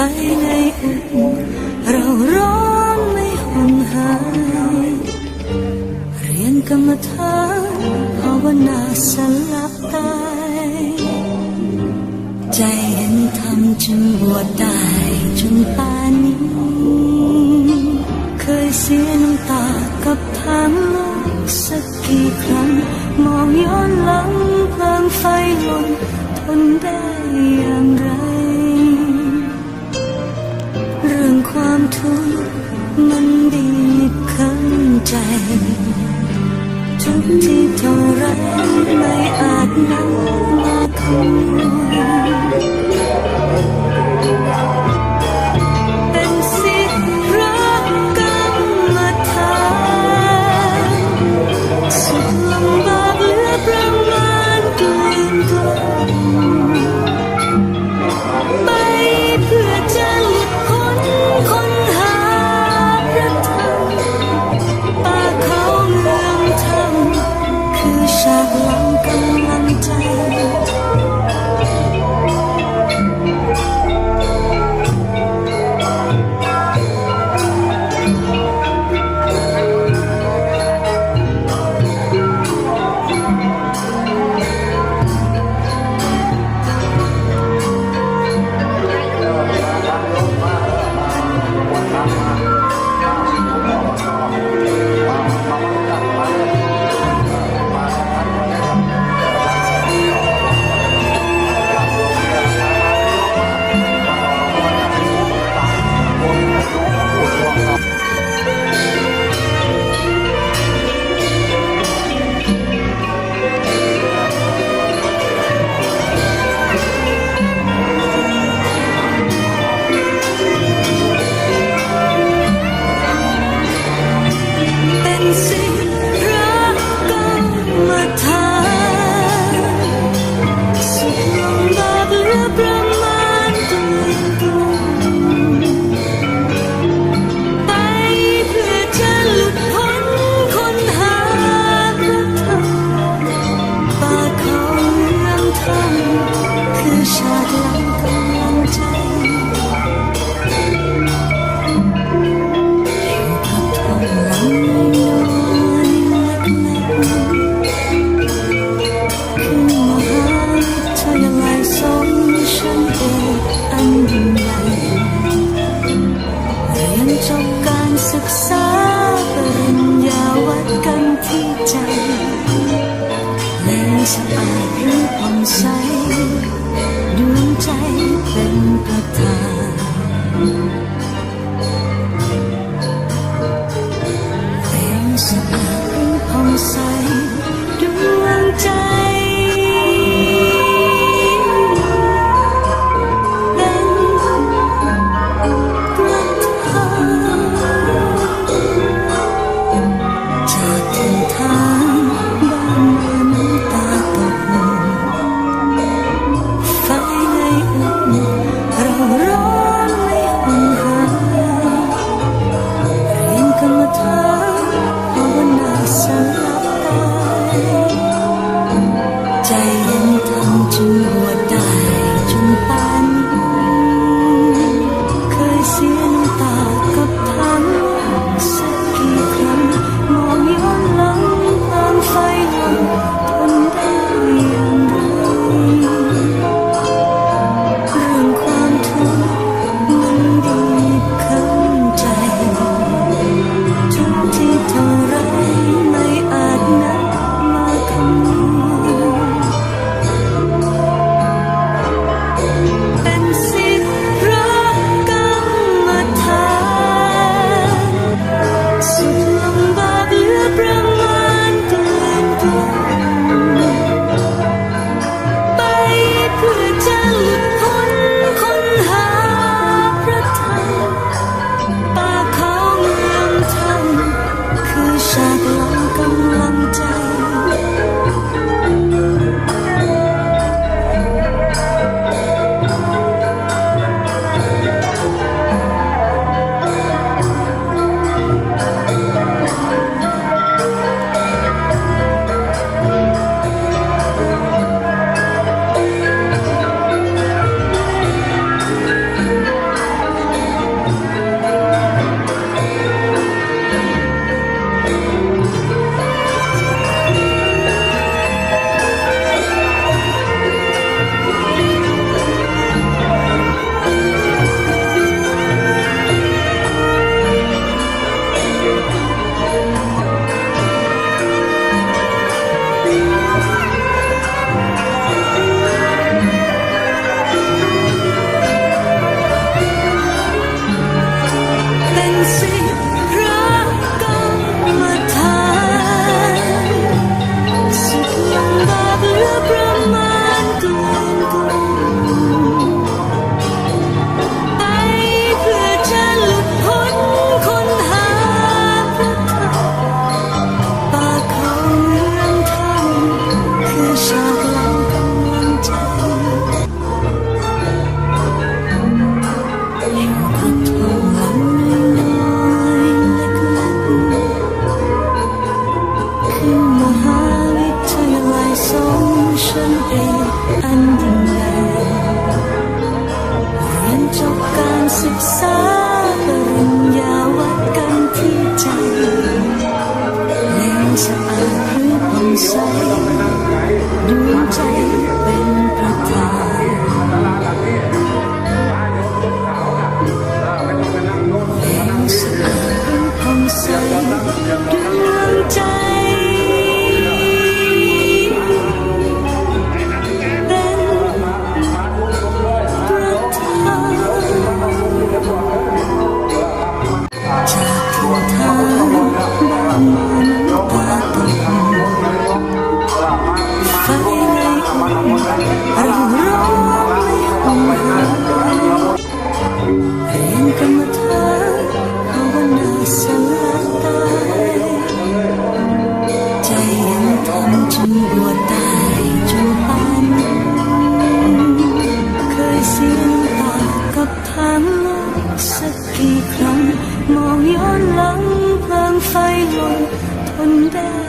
ไฟในอุ่นเราร้อนไม่ห่นหายเรียนกรรมฐานภาวนาสลับตายใจเห็นธรรมจึงบวชได้จนป่านนี้ เคยเสียน้ำตากับทางโลกสักกี่ครั้งมองย้อน มันบีบคั้นใจ ทุกที่เท่าไรไม่อา someday.